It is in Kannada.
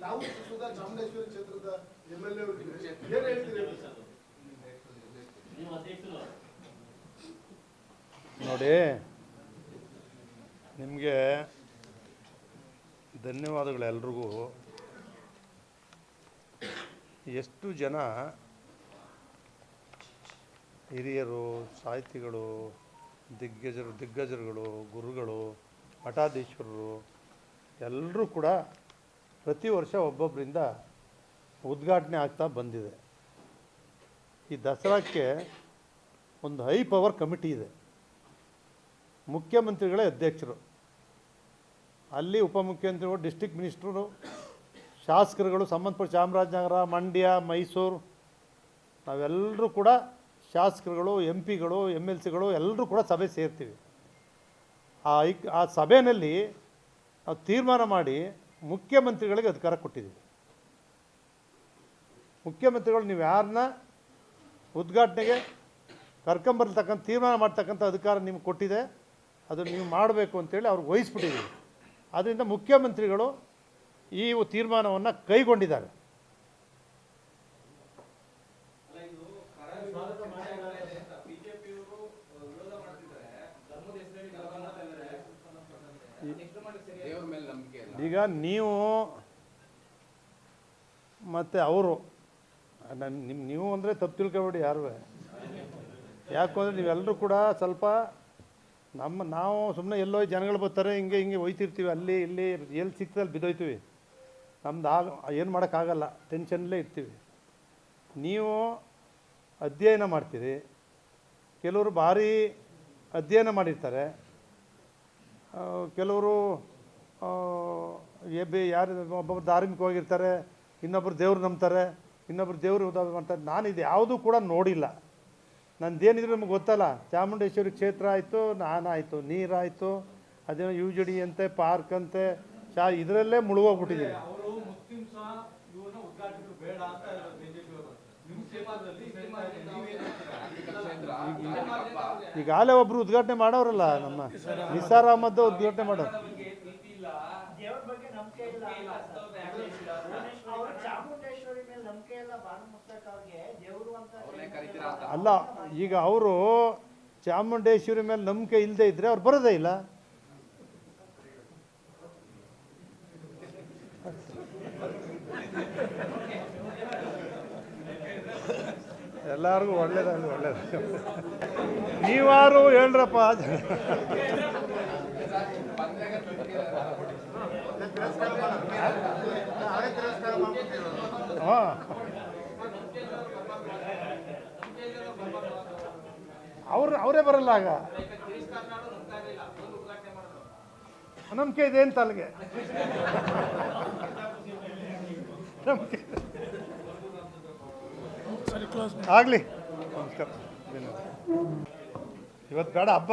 ನಾವು ಸುಧಾ ಚಾಮುಂಡೇಶ್ವರಿ ಕ್ಷೇತ್ರದ ಎಂ ಎಲ್ ಎ ಏನ್ ಹೇಳ್ತೀರಿ? ನೋಡಿ ನಿಮಗೆ ಧನ್ಯವಾದಗಳು ಎಲ್ರಿಗೂ. ಎಷ್ಟು ಜನ ಹಿರಿಯರು ಸಾಹಿತಿಗಳು ದಿಗ್ಗಜರು ದಿಗ್ಗಜರುಗಳು ಗುರುಗಳು ಮಠಾಧೀಶ್ವರರು ಎಲ್ಲರೂ ಕೂಡ ಪ್ರತಿ ವರ್ಷ ಒಬ್ಬೊಬ್ಬರಿಂದ ಉದ್ಘಾಟನೆ ಆಗ್ತಾ ಬಂದಿದೆ. ಈ ದಸರಾಕ್ಕೆ ಒಂದು ಹೈ ಪವರ್ ಕಮಿಟಿ ಇದೆ. ಮುಖ್ಯಮಂತ್ರಿಗಳೇ ಅಧ್ಯಕ್ಷರು. ಅಲ್ಲಿ ಉಪಮುಖ್ಯಮಂತ್ರಿಗಳು ಡಿಸ್ಟಿಕ್ ಮಿನಿಸ್ಟ್ರು ಶಾಸಕರುಗಳು, ಸಂಬಂಧಪಟ್ಟ ಚಾಮರಾಜನಗರ, ಮಂಡ್ಯ, ಮೈಸೂರು, ನಾವೆಲ್ಲರೂ ಕೂಡ ಶಾಸಕರುಗಳು ಎಂ ಪಿಗಳು ಎಂ ಎಲ್ ಸಿಗಳು ಎಲ್ಲರೂ ಕೂಡ ಸಭೆ ಸೇರ್ತೀವಿ. ಆ ಆ ಸಭೆಯಲ್ಲಿ ನಾವು ತೀರ್ಮಾನ ಮಾಡಿ ಮುಖ್ಯಮಂತ್ರಿಗಳಿಗೆ ಅಧಿಕಾರ ಕೊಟ್ಟಿದ್ದೀವಿ. ಮುಖ್ಯಮಂತ್ರಿಗಳು ನೀವು ಯಾರನ್ನ ಉದ್ಘಾಟನೆಗೆ ಕರ್ಕೊಂಬರ್ತಕ್ಕಂಥ ತೀರ್ಮಾನ ಮಾಡ್ತಕ್ಕಂಥ ಅಧಿಕಾರ ನಿಮ್ಗೆ ಕೊಟ್ಟಿದೆ ಅದನ್ನು ನೀವು ಮಾಡಬೇಕು ಅಂತೇಳಿ ಅವ್ರಿಗೆ ವಹಿಸ್ಬಿಟ್ಟಿದ್ದೀವಿ. ಆದ್ದರಿಂದ ಮುಖ್ಯಮಂತ್ರಿಗಳು ಈ ತೀರ್ಮಾನವನ್ನು ಕೈಗೊಂಡಿದ್ದಾರೆ ದೇವ್ರ ಮೇಲೆ ನಂಬಿಕೆ ಇಲ್ಲ ಈಗ ನೀವು ಮತ್ತು ಅವರು ನನ್ನ ನಿಮ್ಮ ನೀವು ಅಂದರೆ ತಪ್ಪು ತಿಳ್ಕೊಬೇಡಿ ಯಾರು. ಯಾಕಂದ್ರೆ ನೀವೆಲ್ಲರೂ ಕೂಡ ಸ್ವಲ್ಪ ನಮ್ಮ, ನಾವು ಸುಮ್ಮನೆ ಎಲ್ಲೋ ಜನಗಳು ಬರ್ತಾರೆ, ಹಿಂಗೆ ಹಿಂಗೆ ಒಯ್ತಿರ್ತೀವಿ ಅಲ್ಲಿ, ಇಲ್ಲಿ, ಎಲ್ಲಿ ಸಿಕ್ತದೆ ಅಲ್ಲಿ ಬಿದ್ದೋಯ್ತೀವಿ. ನಮ್ದು ಆಗ, ಏನು ಮಾಡೋಕ್ಕಾಗಲ್ಲ ಟೆನ್ಷನ್ಲೇ ಇರ್ತೀವಿ. ನೀವು ಅಧ್ಯಯನ ಮಾಡ್ತೀರಿ. ಕೆಲವರು ಭಾರಿ ಅಧ್ಯಯನ ಮಾಡಿರ್ತಾರೆ. ಕೆಲವರು ಎಬ್ಬಿ ಯಾರು, ಒಬ್ಬೊಬ್ರು ಧಾರ್ಮಿಕವಾಗಿರ್ತಾರೆ ಇನ್ನೊಬ್ಬರು ದೇವ್ರು ನಂಬ್ತಾರೆ ಇನ್ನೊಬ್ಬರು ದೇವ್ರು ಮಾಡ್ತಾರೆ. ನಾನು ಇದು ಯಾವುದೂ ಕೂಡ ನೋಡಿಲ್ಲ. ನಂದೇನಿದ್ರು ನಮ್ಗೆ ಗೊತ್ತಲ್ಲ, ಚಾಮುಂಡೇಶ್ವರಿ ಕ್ಷೇತ್ರ ಆಯಿತು ನಾನಾಯಿತು ನೀರಾಯಿತು ಅದೇನೋ ಯು ಜಿ ಡಿ ಅಂತೆ, ಪಾರ್ಕ್ ಅಂತೆ ಶಾ ಇದರಲ್ಲೇ ಮುಳುಗೋಗ್ಬಿಟ್ಟಿದ್ದೀನಿ ಈಗಾಗಲೇ ಒಬ್ಬರು ಉದ್ಘಾಟನೆ ಮಾಡೋರಲ್ಲ ನಮ್ಮ ನಿಸಾರ್ ಅಹಮದ್ ಉದ್ಘಾಟನೆ ಮಾಡೋರು. ಅಲ್ಲ ಈಗ ಅವರು ಚಾಮುಂಡೇಶ್ವರಿ ಮೇಲೆ ನಂಬಿಕೆ ಇಲ್ಲದೆ ಇದ್ದರೆ ಅವ್ರು ಬರೋದೇ ಇಲ್ಲ. ಎಲ್ಲರಿಗೂ ಒಳ್ಳೇದಾಗಲಿ ಒಳ್ಳೇದು ನೀವಾರು ಹೇಳ್ರಪ್ಪ. ಹಾಂ. ಅವ್ರು, ಅವರೇ ಬರಲ್ಲ ಆಗ. ನಂಬಿಕೆ ಇದೆ ಅಂತ ಅಲ್ಲಿಗೆ. ನಂಬಿಕೆ ಆಗಲಿ. ನಮಸ್ಕಾರ. ಇವತ್ತು ಬೇಡ ಹಬ್ಬ.